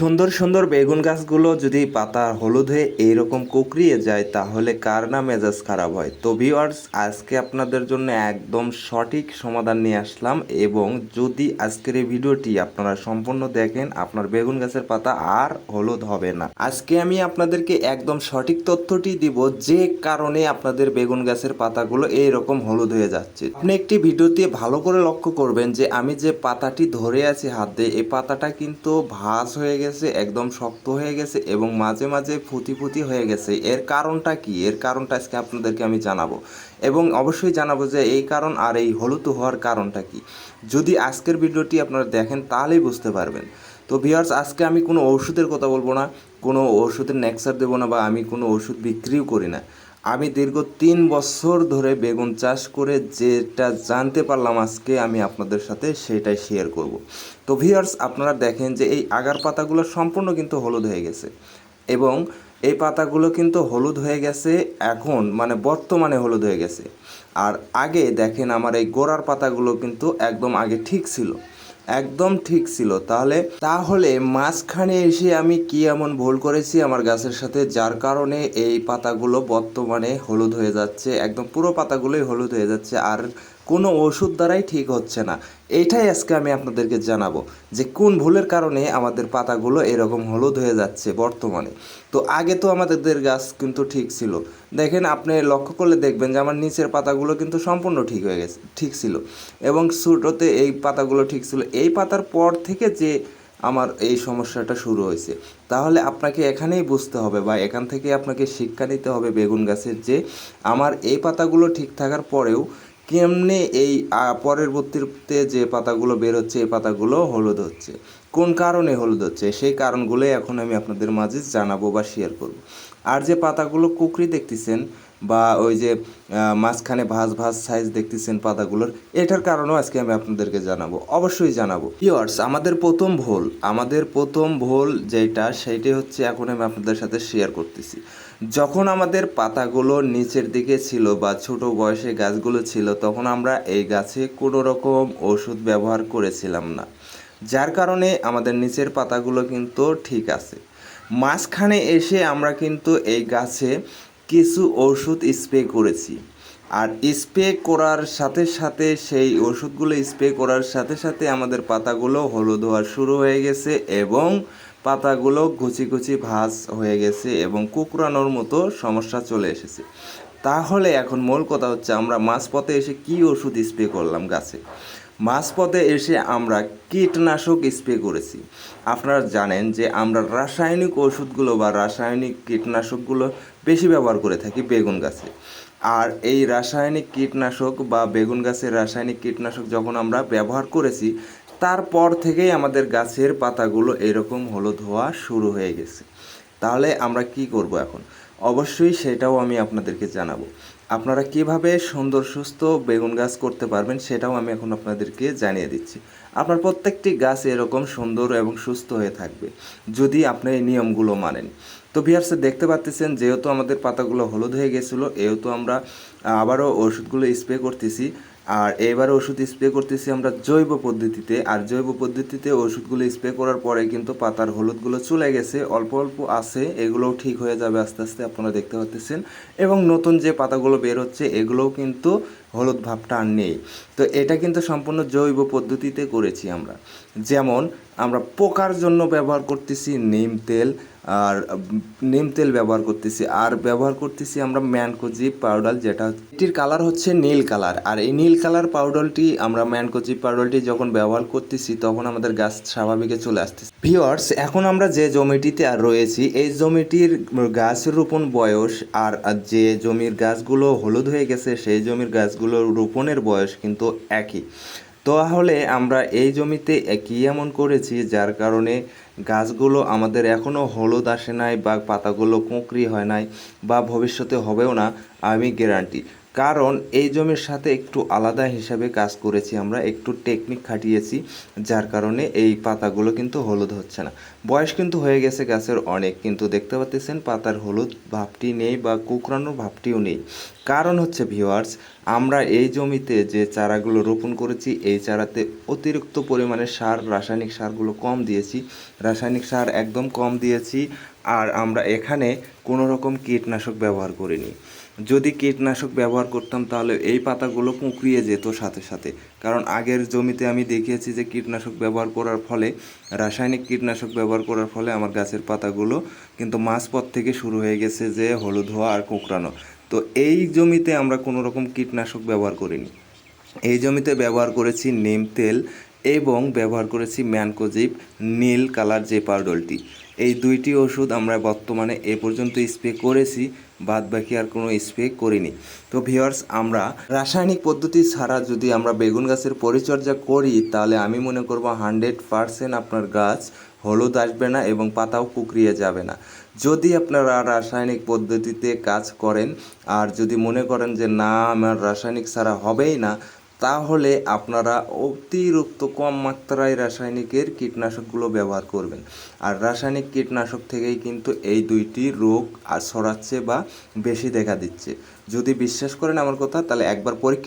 সুন্দর সুন্দর বেগুন গাছগুলো যদি পাতা হলুদ হয়ে এইরকম কুকড়িয়ে যায়, তাহলে কার না মেজাজ খারাপ হয়? তো ভিউয়ার্স আজকে আপনাদের জন্য একদম সঠিক সমাধান নিয়ে আসলাম এবং যদি আজকের এই ভিডিওটি আপনারা সম্পূর্ণ দেখেন, আপনার বেগুন গাছের পাতা আর হলুদ হবে না। আজকে আমি আপনাদেরকে একদম সঠিক তথ্যটি দিব যে কারণে আপনাদের বেগুন গাছের পাতাগুলো এইরকম হলুদ হয়ে যাচ্ছে। আপনি একটি ভিডিওতে ভালো করে লক্ষ্য করবেন যে আমি যে পাতাটি ধরে আছি হাত এই পাতাটা কিন্তু ভাঁজ হয়ে গেছে। একদম শক্ত হয়ে গেছে এবং মাঝে মাঝে ফুটি ফুতি হয়ে গেছে। এর কারণটা কি? এর কারণটা আজকে আপনাদেরকে আমি জানাব। এবং অবশ্যই জানাব যে এই কারণ আর এই হলুদ হওয়ার কারণটা কি? যদি আজকের ভিডিওটি আপনারা দেখেন, তাহলেই বুঝতে পারবেন। তো ভিউয়ার্স আজকে আমি কোনো ওষুধের কথা বলব না। কোনো ওষুধের নেক্সার দেবো না বা আমি কোনো ওষুধ বিক্রিও করি না। আমি দীর্ঘ তিন বছর ধরে বেগুন চাষ করে যেটা জানতে পারলাম আজকে আমি আপনাদের সাথে সেটাই শেয়ার করব। তো ভিউয়ার্স আপনারা দেখেন যে এই আগার পাতাগুলো সম্পূর্ণ কিন্তু হলুদ হয়ে গেছে এবং এই পাতাগুলো কিন্তু হলুদ হয়ে গেছে, এখন মানে বর্তমানে হলুদ হয়ে গেছে। আর আগে দেখেন আমার এই গোড়ার পাতাগুলো কিন্তু একদম আগে ঠিক ছিল। একদম ঠিক ছিল। তাহলে তাহলে মাঝখানে এসে আমি কি এমন ভুল করেছি আমার গাছের সাথে, যার কারণে এই পাতাগুলো বর্তমানে হলুদ হয়ে যাচ্ছে? একদম পুরো পাতাগুলোই হলুদ হয়ে যাচ্ছে। আর কোনো ওষুধ দ্বারাই ঠিক হচ্ছে না। এটাই আজকে আমি আপনাদেরকে জানাব যে কোন ভুলের কারণে আমাদের পাতাগুলো এরকম হলুদ হয়ে যাচ্ছে বর্তমানে। তো আগে তো আমাদের গাছ কিন্তু ঠিক ছিল। দেখেন আপনি লক্ষ্য করলে দেখবেন যে আমার নিচের পাতাগুলো কিন্তু সম্পূর্ণ ঠিক হয়ে গেছে, ঠিক ছিল। এবং ছোটোতে এই পাতাগুলো ঠিক ছিল। এই পাতার পর থেকে যে আমার এই সমস্যাটা শুরু হয়েছে। তাহলে আপনাকে এখানেই বুঝতে হবে বা এখান থেকে আপনাকে শিক্ষা নিতে হবে বেগুন গাছের যে আমার এই পাতাগুলো ঠিক থাকার পরেও কেমনে এই পরবর্তীতে যে পাতাগুলো বের হচ্ছে, এই পাতাগুলো হলুদ হচ্ছে? কোন কারণে হলুদ হচ্ছে? সেই কারণগুলোই এখন আমি আপনাদের মাঝে জানাব বা শেয়ার করব। আর যে পাতাগুলো কুকরি দেখতেছেন বা ওই যে মাঝখানে ভাঁজ ভাঁজ সাইজ দেখতেছেন পাতাগুলোর, এটার কারণেও আজকে আমি আপনাদেরকে জানাব। অবশ্যই জানাব। ইয়ার্স আমাদের প্রথম ভোল, আমাদের প্রথম ভোল যেটা সেইটাই হচ্ছে এখন আমি আপনাদের সাথে শেয়ার করতেছি। যখন আমাদের পাতাগুলো নিচের দিকে ছিল বা ছোট বয়সে গাছগুলো ছিল, তখন আমরা এই গাছে কোনো রকম ওষুধ ব্যবহার করেছিলাম না। যার কারণে আমাদের নিচের পাতাগুলো কিন্তু ঠিক আছে। মাঝখানে এসে আমরা কিন্তু এই গাছে কিছু ওষুধ স্প্রে করেছি। আর স্প্রে করার সাথে সাথে, সেই ওষুধগুলো স্প্রে করার সাথে সাথে আমাদের পাতাগুলো হলুদ হওয়া শুরু হয়ে গেছে এবং পাতাগুলো কুচি কুচি ভাঁজ হয়ে গেছে এবং কুকরানোর মতো সমস্যা চলে এসেছে। তাহলে এখন মূল কথা হচ্ছে, আমরা মাঝপথে এসে কি ওষুধ স্প্রে করলাম গাছে? মাঝপথে এসে আমরা কীটনাশক স্প্রে করেছি। আপনারা জানেন যে আমরা রাসায়নিক ওষুধগুলো বা রাসায়নিক কীটনাশকগুলো বেশি ব্যবহার করে থাকি বেগুন গাছে। আর এই রাসায়নিক কীটনাশক বা বেগুন গাছের রাসায়নিক কীটনাশক যখন আমরা ব্যবহার করেছি, তারপর থেকেই আমাদের গাছের পাতাগুলো এরকম হলুদ হওয়া শুরু হয়ে গেছে। তাহলে আমরা কি করব এখন? অবশ্যই সেটাও আমি আপনাদেরকে জানাব। আপনারা কীভাবে সুন্দর, সুস্থ বেগুন গাছ করতে পারবেন সেটাও আমি এখন আপনাদেরকে জানিয়ে দিচ্ছি। আপনার প্রত্যেকটি গাছ এরকম সুন্দর এবং সুস্থ হয়ে থাকবে, যদি আপনি এই নিয়মগুলো মানেন। তো বিহারসে দেখতে পাচ্ছেন যেহেতু আমাদের পাতাগুলো হলুদ হয়ে গেছিল, এহেতু আমরা আবারও ওষুধগুলো স্প্রে করতেছি। আর এবার ওষুধ স্প্রে করতেছি আমরা জৈব পদ্ধতিতে। আর জৈব পদ্ধতিতে ওষুধগুলো স্প্রে করার পরে কিন্তু পাতার হলুদগুলো চলে গেছে, অল্প অল্প আছে, এগুলোও ঠিক হয়ে যাবে আস্তে আস্তে আপনারা দেখতে পাচ্ছেন এবং নতুন যে পাতাগুলো বের হচ্ছে, এগুলোও কিন্তু হলুদ ভাবটা আর নেই। তো এটা কিন্তু সম্পূর্ণ জৈব পদ্ধতিতে করেছি আমরা। যেমন আমরা পোকার জন্য ব্যবহার করতেছি নিম তেল আর নিম তেল ব্যবহার করতেছি। আর ব্যবহার করতেছি আমরা ম্যানকোজি পাউডার যেটা এটির কালার হচ্ছে নীল কালার আর এই নীল কালার পাউডারটি আমরা ম্যানকোজি পাউডারটি যখন ব্যবহার করতেছি, তখন আমাদের গাছ স্বাভাবিকে চলে আসতেছে। ভিওয়ার্স এখন আমরা যে জমিটিতে আর রয়েছি, এই জমিটির গাছ রোপণ বয়স আর আর যে জমির গাছগুলো হলুদ হয়ে গেছে, সেই জমির গাছগুলো রোপণের বয়স কিন্তু একই। তাহলে আমরা এই জমিতে একই এমন করেছি যার কারণে গাছগুলো আমাদের এখনও হলুদ আসে নাই বা পাতাগুলো কুঁকড়ি হয় নাই বা ভবিষ্যতে হবেও না, আমি গ্যারান্টি কারণ এই জমির সাথে একটু আলাদা হিসাবে কাজ করেছি আমরা, একটু টেকনিক খাটিয়েছি, যার কারণে এই পাতাগুলো কিন্তু হলুদ হচ্ছে না। বয়স কিন্তু হয়ে গেছে গাছের অনেক, কিন্তু দেখতে পাচ্ছেন পাতার হলুদ ভাবটি নেই বা কুকরানোর ভাবটিও নেই। কারণ হচ্ছে ভিওয়ার্স আমরা এই জমিতে যে চারাগুলো রোপণ করেছি, এই চারাতে অতিরিক্ত পরিমাণে সার, রাসায়নিক সারগুলো কম দিয়েছি। রাসায়নিক সার একদম কম দিয়েছি, আর আমরা এখানে কোনো রকম কীটনাশক ব্যবহার করিনি। যদি কীটনাশক ব্যবহার করতাম, তাহলে এই পাতাগুলো কুঁকড়িয়ে যেত সাথে সাথে। কারণ আগের জমিতে আমি দেখিয়েছি যে কীটনাশক ব্যবহার করার ফলে, রাসায়নিক কীটনাশক ব্যবহার করার ফলে আমার গাছের পাতাগুলো কিন্তু মাঝপথ থেকে শুরু হয়ে গেছে যে হলুদ হওয়া আর কুঁকড়ানো। তো এই জমিতে আমরা কোনো রকম কীটনাশক ব্যবহার করিনি। এই জমিতে ব্যবহার করেছি নিম তেল এবং ব্যবহার করেছি ম্যানকোজিপ নীল কালার যে পাউডারটি। এই দুইটি ওষুধ আমরা বর্তমানে এ পর্যন্ত স্প্রে করেছি। বাদ বাকি আর কোনো স্প্রে করিনি। তো ভিওয়ার্স আমরা রাসায়নিক পদ্ধতি ছাড়া যদি আমরা বেগুন গাছের পরিচর্যা করি, তাহলে আমি মনে করব হান্ড্রেড পারসেন্ট আপনার গাছ হলুদ আসবে না এবং পাতাও কুকরিয়ে যাবে না। যদি আপনারা রাসায়নিক পদ্ধতিতে কাজ করেন, আর যদি মনে করেন যে না, আমার রাসায়নিক ছাড়া হবেই না তাহলে আপনারা অতিরিক্ত কম মাত্রায় রাসায়নিকের কীটনাশকগুলো ব্যবহার করবেন। আর রাসায়নিক কীটনাশক থেকেই কিন্তু এই দুইটি রোগ আর ছড়াচ্ছে বা বেশি দেখা দিচ্ছে। যদি বিশ্বাস করেন আমার কথা, তাহলে একবার পরীক্ষা